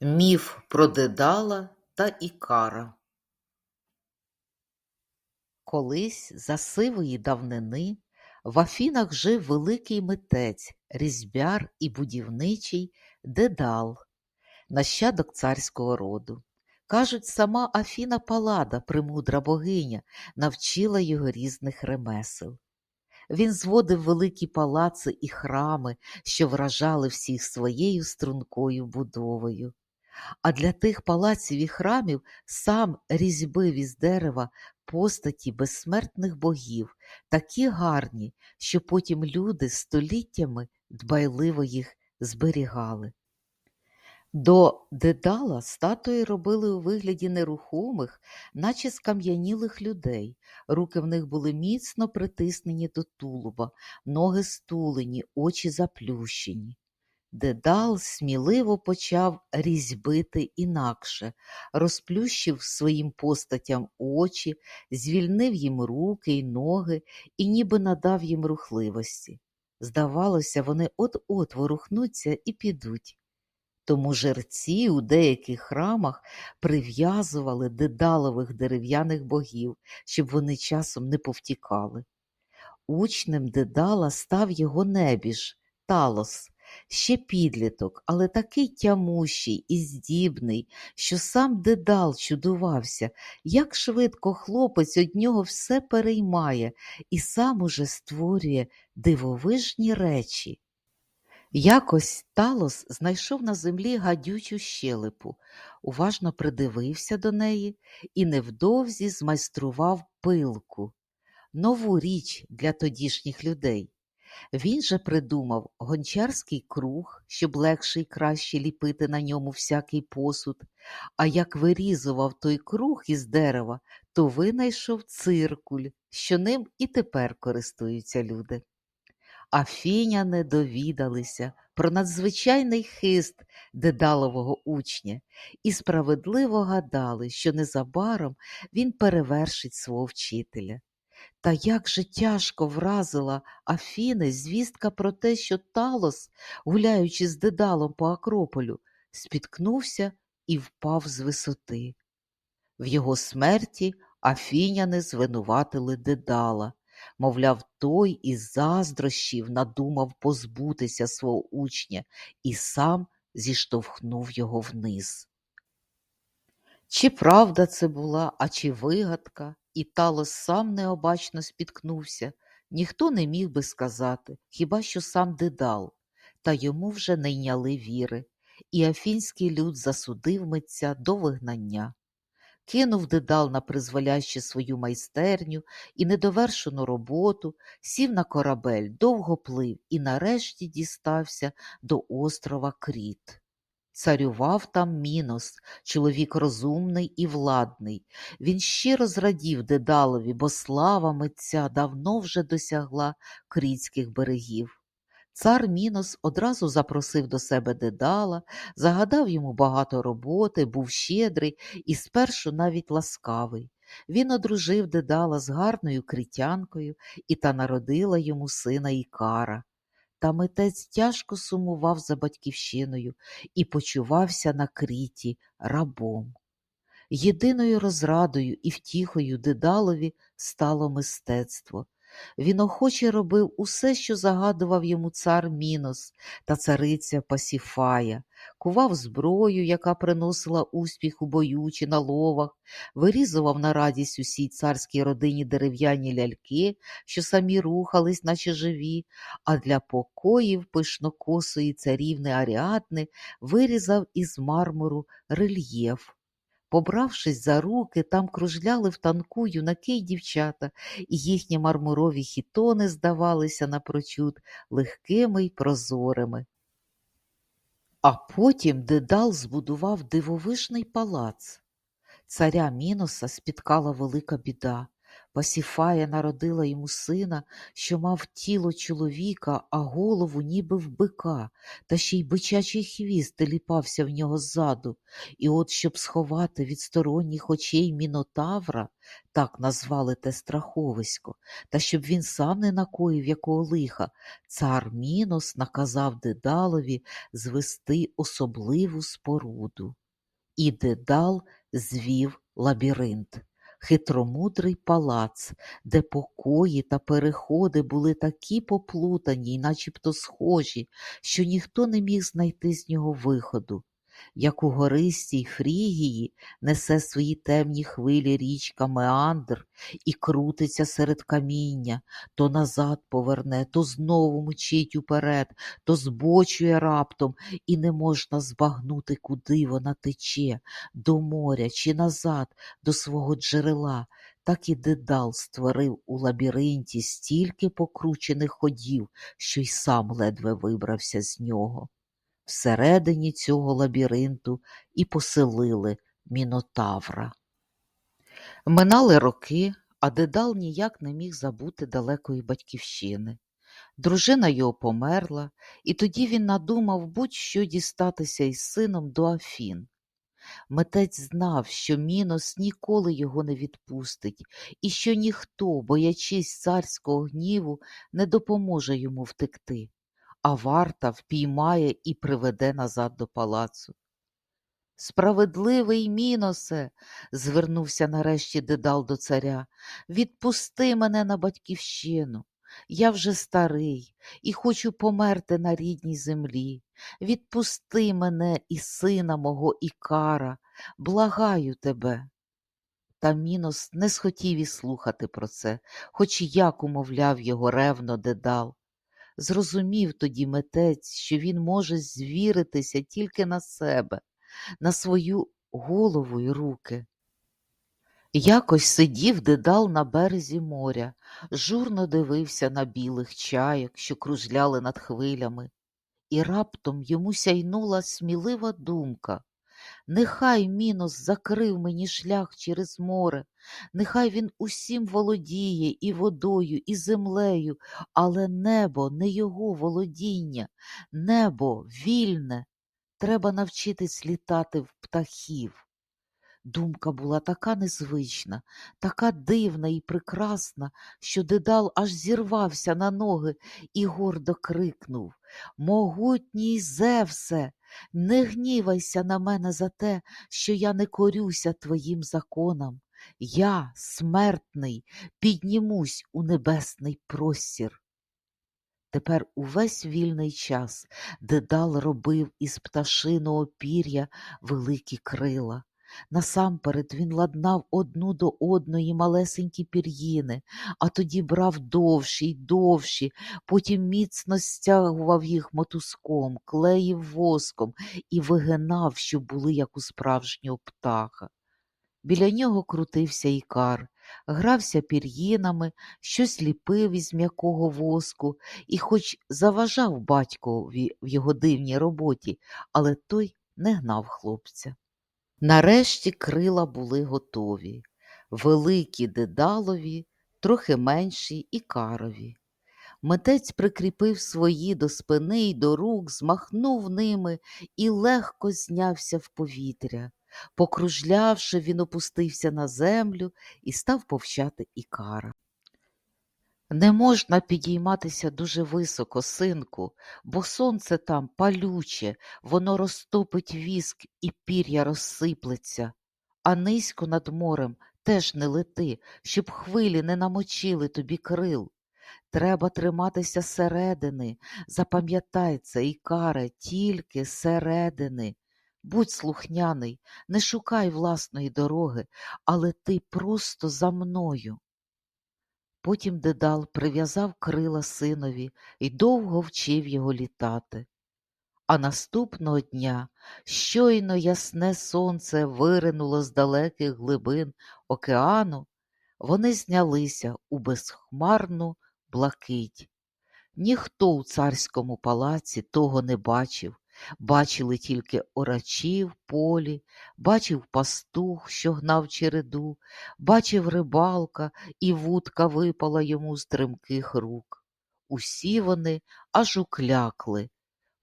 Міф про Дедала та Ікара Колись за сивої давнини в Афінах жив великий митець, різьбяр і будівничий Дедал, нащадок царського роду. Кажуть, сама Афіна Палада, премудра богиня, навчила його різних ремесел. Він зводив великі палаци і храми, що вражали всіх своєю стрункою будовою. А для тих палаців і храмів сам різьбив із дерева постаті безсмертних богів, такі гарні, що потім люди століттями дбайливо їх зберігали. До Дедала статуї робили у вигляді нерухомих, наче скам'янілих людей. Руки в них були міцно притиснені до тулуба, ноги стулені, очі заплющені. Дедал сміливо почав різьбити інакше, розплющив своїм постатям очі, звільнив їм руки й ноги і ніби надав їм рухливості. Здавалося, вони от-от ворухнуться і підуть. Тому жерці у деяких храмах прив'язували дедалових дерев'яних богів, щоб вони часом не повтікали. Учнем дедала став його небіж, талос, ще підліток, але такий тямущий і здібний, що сам дедал чудувався, як швидко хлопець од нього все переймає і сам уже створює дивовижні речі. Якось Талос знайшов на землі гадючу щелепу, уважно придивився до неї і невдовзі змайстрував пилку, нову річ для тодішніх людей. Він же придумав гончарський круг, щоб легше й краще ліпити на ньому всякий посуд, а як вирізував той круг із дерева, то винайшов циркуль, що ним і тепер користуються люди. Афіняни довідалися про надзвичайний хист дедалового учня і справедливо гадали, що незабаром він перевершить свого вчителя. Та як же тяжко вразила Афіни звістка про те, що Талос, гуляючи з дедалом по Акрополю, спіткнувся і впав з висоти. В його смерті афіняни звинуватили дедала, мовляв, той із заздрощів надумав позбутися свого учня і сам зіштовхнув його вниз. Чи правда це була, а чи вигадка, і Талос сам необачно спіткнувся, ніхто не міг би сказати, хіба що сам дедал, та йому вже не йняли віри, і афінський люд засудив митця до вигнання. Кинув дедал на призволяще свою майстерню і недовершену роботу, сів на корабель, довго плив і нарешті дістався до острова Кріт. Царював там Мінос, чоловік розумний і владний. Він щиро зрадів Дедалові, бо слава митця давно вже досягла крітських берегів. Цар Мінос одразу запросив до себе Дедала, загадав йому багато роботи, був щедрий і спершу навіть ласкавий. Він одружив Дедала з гарною критянкою, і та народила йому сина Ікара. Та митець тяжко сумував за батьківщиною і почувався на кріті рабом. Єдиною розрадою і втіхою Дедалові стало мистецтво. Він охоче робив усе, що загадував йому цар Мінос та цариця Пасіфая, кував зброю, яка приносила успіх у бою чи на ловах, вирізував на радість усій царській родині дерев'яні ляльки, що самі рухались, наче живі, а для покоїв пишнокосої царівни Аріадни вирізав із мармуру рельєф. Побравшись за руки, там кружляли в танку юнаки й дівчата, і їхні мармурові хітони здавалися напрочуд легкими й прозорими. А потім Дедал збудував дивовижний палац. Царя Міноса спіткала велика біда. Пасіфая народила йому сина, що мав тіло чоловіка, а голову ніби в бика, та ще й бичачий хвіст теліпався в нього ззаду. І от, щоб сховати від сторонніх очей мінотавра, так назвали те страховисько, та щоб він сам не накоїв якого лиха, цар Мінос наказав Дедалові звести особливу споруду. І Дедал звів лабіринт хитромудрий палац, де покої та переходи були такі поплутані й начебто схожі, що ніхто не міг знайти з нього виходу. Як у гористій Фрігії несе свої темні хвилі річка Меандр і крутиться серед каміння, то назад поверне, то знову мчить уперед, то збочує раптом, і не можна збагнути, куди вона тече, до моря чи назад, до свого джерела. Так і Дедал створив у лабіринті стільки покручених ходів, що й сам ледве вибрався з нього. Всередині цього лабіринту і поселили мінотавра. Минали роки, а Дедал ніяк не міг забути далекої батьківщини. Дружина його померла, і тоді він надумав будь-що дістатися із сином до Афін. Митець знав, що Мінос ніколи його не відпустить, і що ніхто, боячись царського гніву, не допоможе йому втекти, а варта впіймає і приведе назад до палацу. Справедливий Міносе, звернувся нарешті Дедал до царя, відпусти мене на батьківщину. Я вже старий і хочу померти на рідній землі. Відпусти мене і сина мого Ікара, благаю тебе. Та Мінос не схотів і слухати про це, хоч як умовляв його ревно Дедал. Зрозумів тоді митець, що він може звіритися тільки на себе, на свою голову й руки. Якось сидів Дедал на березі моря, журно дивився на білих чайок, що кружляли над хвилями, і раптом йому сяйнула смілива думка. Нехай Мінос закрив мені шлях через море, нехай він усім володіє і водою, і землею, але небо не його володіння, небо вільне. Треба навчитись літати в птахів. Думка була така незвична, така дивна і прекрасна, що Дедал аж зірвався на ноги і гордо крикнув Могутній Зевсе, не гнівайся на мене за те, що я не корюся твоїм законам. Я, смертний, піднімусь у небесний простір. Тепер увесь вільний час Дедал робив із пташиного пір'я великі крила. Насамперед він ладнав одну до одної малесенькі пір'їни, а тоді брав довші й довші, потім міцно стягував їх мотузком, клеїв воском і вигинав, щоб були як у справжнього птаха. Біля нього крутився ікар, грався пір'їнами, щось ліпив із м'якого воску і, хоч заважав батькові в його дивній роботі, але той не гнав хлопця. Нарешті крила були готові, великі дедалові, трохи менші ікарові. Митець прикріпив свої до спини й до рук, змахнув ними і легко знявся в повітря. Покружлявши, він опустився на землю і став повчати ікара. Не можна підійматися дуже високо, синку, бо сонце там палюче, воно розтопить віск і пір'я розсиплеться, а низько над морем теж не лети, щоб хвилі не намочили тобі крил. Треба триматися середини, запам'ятай це, Ікаре, тільки середини. Будь слухняний, не шукай власної дороги, але ти просто за мною. Потім Дедал прив'язав крила синові і довго вчив його літати. А наступного дня щойно ясне сонце виринуло з далеких глибин океану, вони знялися у безхмарну блакить. Ніхто у царському палаці того не бачив, Бачили тільки орачі в полі, бачив пастух, що гнав череду, бачив рибалка, і вудка випала йому з тримких рук. Усі вони аж уклякли,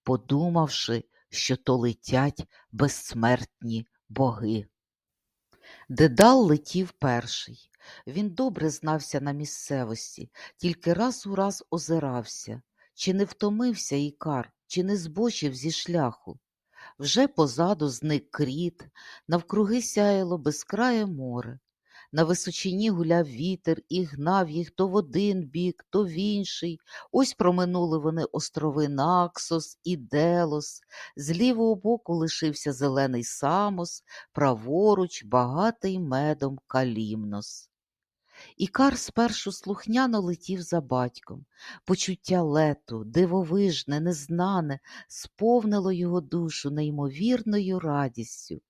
подумавши, що то летять безсмертні боги. Дедал летів перший. Він добре знався на місцевості, тільки раз у раз озирався, чи не втомився Ікар, чи не збочив зі шляху. Вже позаду зник кріт, навкруги сяяло безкрає море. На височині гуляв вітер і гнав їх то в один бік, то в інший. Ось проминули вони острови Наксос і Делос. З лівого боку лишився зелений Самос, праворуч багатий медом Калімнос. Ікар спершу слухняно летів за батьком. Почуття лету, дивовижне, незнане, сповнило його душу неймовірною радістю.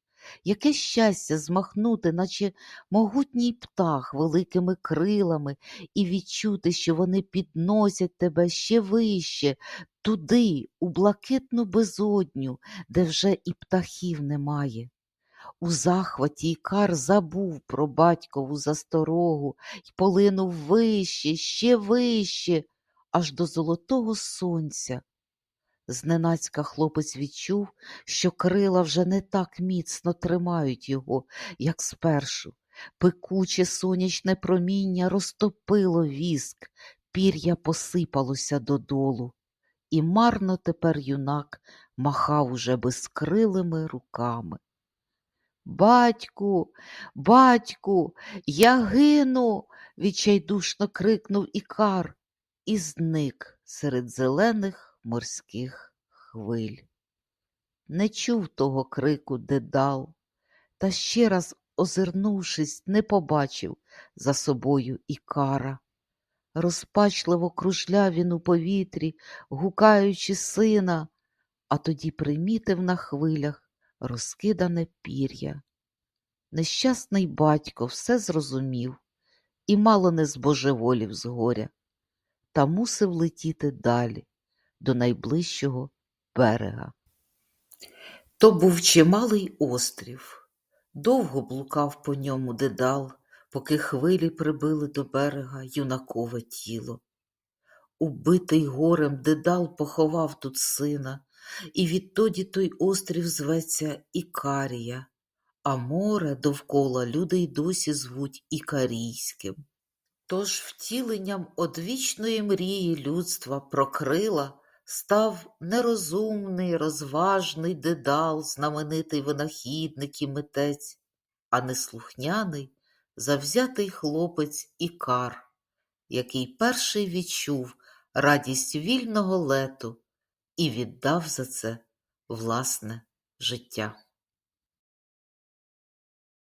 Яке щастя змахнути, наче могутній птах великими крилами, і відчути, що вони підносять тебе ще вище, туди, у блакитну безодню, де вже і птахів немає. У захваті Ікар забув про батькову засторогу й полинув вище, ще вище, аж до золотого сонця. Зненацька хлопець відчув, що крила вже не так міцно тримають його, як спершу. Пекуче сонячне проміння розтопило віск, пір'я посипалося додолу, і марно тепер юнак махав уже безкрилими руками. Батьку, батьку, я гину. відчайдушно крикнув Ікар і зник серед зелених морських хвиль. Не чув того крику дедал, та ще раз, озирнувшись, не побачив за собою Ікара. Розпачливо кружляв він у повітрі, гукаючи сина, а тоді примітив на хвилях розкидане пір'я. Нещасний батько все зрозумів і мало не збожеволів з горя, та мусив летіти далі, до найближчого берега. То був чималий острів. Довго блукав по ньому дедал, поки хвилі прибили до берега юнакове тіло. Убитий горем дедал поховав тут сина, і відтоді той острів зветься Ікарія, а море довкола люди й досі звуть Ікарійським. Тож втіленням одвічної мрії людства про крила став нерозумний, розважний дедал, знаменитий винахідник і митець, а неслухняний, завзятий хлопець Ікар, який перший відчув радість вільного лету і віддав за це власне життя.